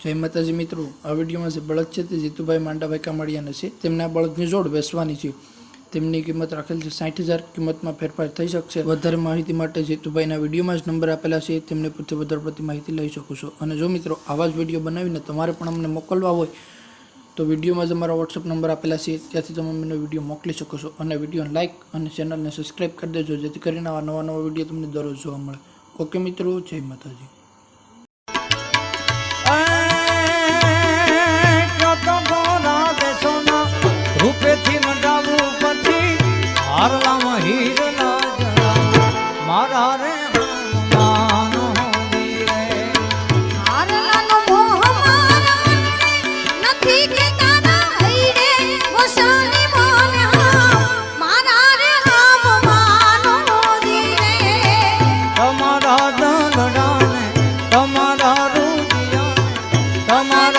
જય માતાજી મિત્રો, આ વિડીયોમાં જે બળદ છે તે જીતુભાઈ માંડાભાઈ કામડિયાના છે. તેમના બળદની જોડ બેસવાની છે. તેમની કિંમત રાખેલ છે સાઠ હજાર. કિંમતમાં ફેરફાર થઈ શકશે. વધારે માહિતી માટે જીતુભાઈના વિડીયોમાં જ નંબર આપેલા છે. તેમને પૂરતી વધારે પડતી માહિતી લઈ શકો છો. અને જો મિત્રો, આવા જ વીડિયો બનાવીને તમારે પણ અમને મોકલવા હોય, તો વિડીયોમાં જ અમારા વોટ્સઅપ નંબર આપેલા છે. ત્યાંથી તમે મને વીડિયો મોકલી શકો છો. અને વીડિયો લાઇક અને ચેનલને સબસ્ક્રાઇબ કરી દેજો, જેથી કરીને આવા નવા નવા વીડિયો તમને દરરોજ જોવા મળે. ઓકે મિત્રો, જય માતાજી. રૂપેથી મંડાવું પછી હારલામાં હીર ના મારા રે તમારા દંગડાને તમારા રૂપિયા તમારા